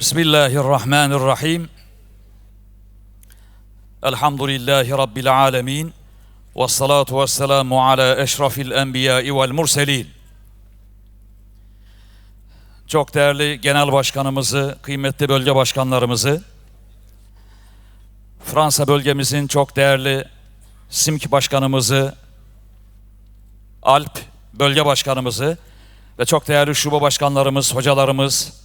Bismillahirrahmanirrahim. Elhamdülillahi Rabbil alemin. Ve salatu ve selamu ala eşrafil enbiyai vel murselin. Çok değerli genel başkanımızı, kıymetli bölge başkanlarımızı, Fransa bölgemizin çok değerli SİMK başkanımızı, Alp bölge başkanımızı ve çok değerli şube başkanlarımız, hocalarımız,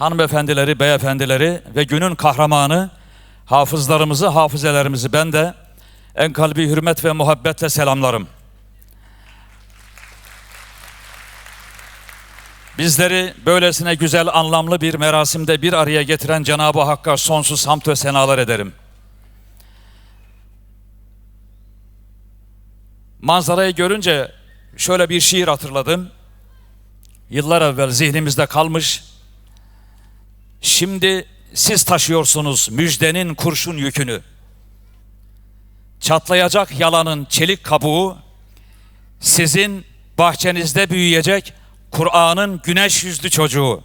hanımefendileri, beyefendileri ve günün kahramanı hafızlarımızı, hafizelerimizi ben de en kalbi hürmet ve muhabbetle selamlarım. Bizleri böylesine güzel anlamlı bir merasimde bir araya getiren Cenab-ı Hakk'a sonsuz hamd ve senalar ederim. Manzarayı görünce şöyle bir şiir hatırladım. Yıllar evvel zihnimizde kalmış. Şimdi siz taşıyorsunuz müjdenin kurşun yükünü. Çatlayacak yalanın çelik kabuğu, sizin bahçenizde büyüyecek Kur'an'ın güneş yüzlü çocuğu.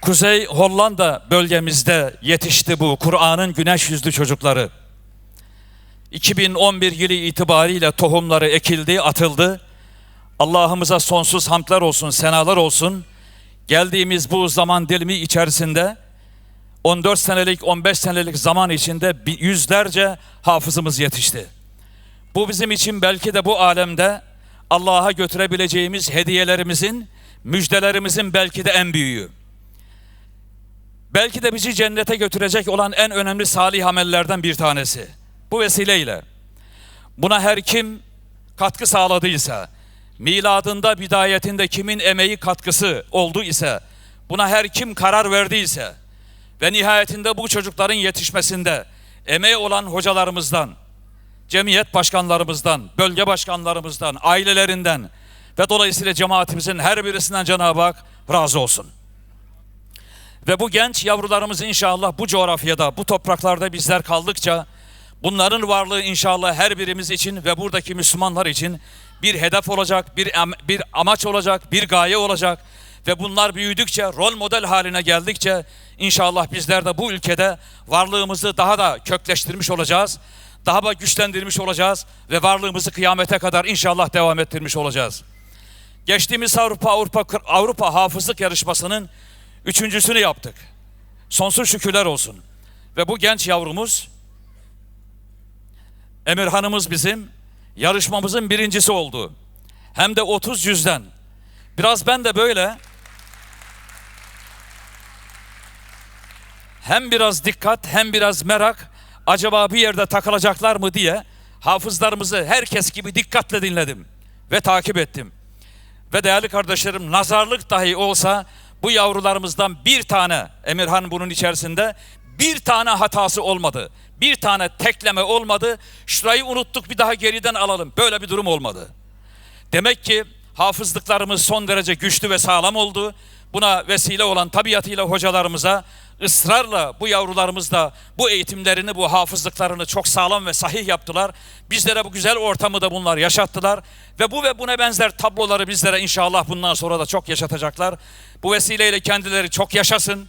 Kuzey Hollanda bölgemizde yetişti bu Kur'an'ın güneş yüzlü çocukları. 2011 yılı itibariyle tohumları ekildi, atıldı. Allah'ımıza sonsuz hamdler olsun, senalar olsun. Geldiğimiz bu zaman dilimi içerisinde 14 senelik, 15 senelik zaman içinde yüzlerce hafızımız yetişti. Bu bizim için belki de bu alemde Allah'a götürebileceğimiz hediyelerimizin, müjdelerimizin belki de en büyüğü. Belki de bizi cennete götürecek olan en önemli salih amellerden bir tanesi. Bu vesileyle buna her kim katkı sağladıysa, miladında bidayetinde kimin emeği katkısı oldu ise, buna her kim karar verdiyse ve nihayetinde bu çocukların yetişmesinde emeği olan hocalarımızdan, cemiyet başkanlarımızdan, bölge başkanlarımızdan, ailelerinden ve dolayısıyla cemaatimizin her birisinden Cenab-ı Hak razı olsun. Ve bu genç yavrularımız inşallah bu coğrafyada, bu topraklarda bizler kaldıkça bunların varlığı inşallah her birimiz için ve buradaki Müslümanlar için bir hedef olacak, bir bir amaç olacak, bir gaye olacak ve bunlar büyüdükçe, rol model haline geldikçe inşallah bizler de bu ülkede varlığımızı daha da kökleştirmiş olacağız. Daha da güçlendirmiş olacağız ve varlığımızı kıyamete kadar inşallah devam ettirmiş olacağız. Geçtiğimiz Avrupa Avrupa Avrupa Hafızlık Yarışması'nın üçüncüsünü yaptık. Sonsuz şükürler olsun. Ve bu genç yavrumuz Emirhan'ımız bizim yarışmamızın birincisi oldu. Hem de 30 yüzden. Biraz ben de böyle hem biraz dikkat hem biraz merak acaba bir yerde takılacaklar mı diye hafızlarımızı herkes gibi dikkatle dinledim ve takip ettim. Ve değerli kardeşlerim nazarlık dahi olsa bu yavrularımızdan bir tane Emirhan bunun içerisinde bir tane hatası olmadı. Bir tane tekleme olmadı. Şurayı unuttuk bir daha geriden alalım. Böyle bir durum olmadı. Demek ki hafızlıklarımız son derece güçlü ve sağlam oldu. Buna vesile olan tabiatıyla hocalarımıza ısrarla bu yavrularımız da bu eğitimlerini, bu hafızlıklarını çok sağlam ve sahih yaptılar. Bizlere bu güzel ortamı da bunlar yaşattılar. Ve bu ve buna benzer tabloları bizlere inşallah bundan sonra da çok yaşatacaklar. Bu vesileyle kendileri çok yaşasın.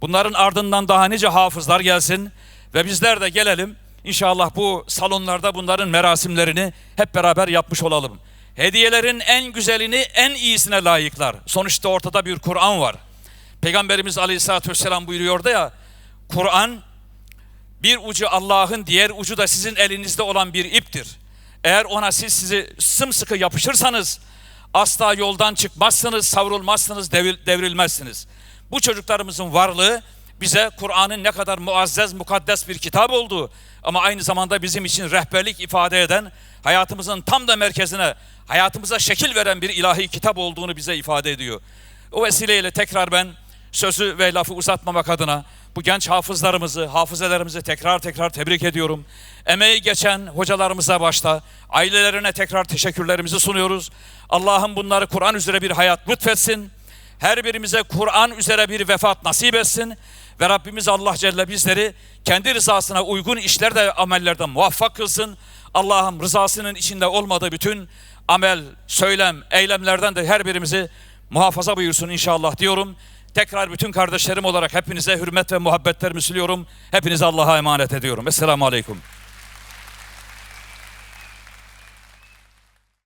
Bunların ardından daha nice hafızlar gelsin. Ve bizler de gelelim. İnşallah bu salonlarda bunların merasimlerini hep beraber yapmış olalım. Hediyelerin en güzelini en iyisine layıklar. Sonuçta ortada bir Kur'an var. Peygamberimiz Aleyhisselatü Vesselam buyuruyordu ya, Kur'an bir ucu Allah'ın, diğer ucu da sizin elinizde olan bir iptir. Eğer ona siz sizi sımsıkı yapışırsanız asla yoldan çıkmazsınız, savrulmazsınız, devrilmezsiniz. Bu çocuklarımızın varlığı bize Kur'an'ın ne kadar muazzez, mukaddes bir kitap olduğu ama aynı zamanda bizim için rehberlik ifade eden, hayatımızın tam da merkezine, hayatımıza şekil veren bir ilahi kitap olduğunu bize ifade ediyor. O vesileyle tekrar ben sözü ve lafı uzatmamak adına bu genç hafızlarımızı, hafızelerimizi tekrar tekrar tebrik ediyorum. Emeği geçen hocalarımıza başta, ailelerine tekrar teşekkürlerimizi sunuyoruz. Allah'ım bunları Kur'an üzere bir hayat lütfetsin. Her birimize Kur'an üzere bir vefat nasip etsin. Ve Rabbimiz Allah Celle bizleri kendi rızasına uygun işler de amellerden muvaffak kılsın. Allah'ım rızasının içinde olmadığı bütün amel, söylem, eylemlerden de her birimizi muhafaza buyursun inşallah diyorum. Tekrar bütün kardeşlerim olarak hepinize hürmet ve muhabbetlerimi siliyorum. Hepinizi Allah'a emanet ediyorum. Esselamu Aleyküm.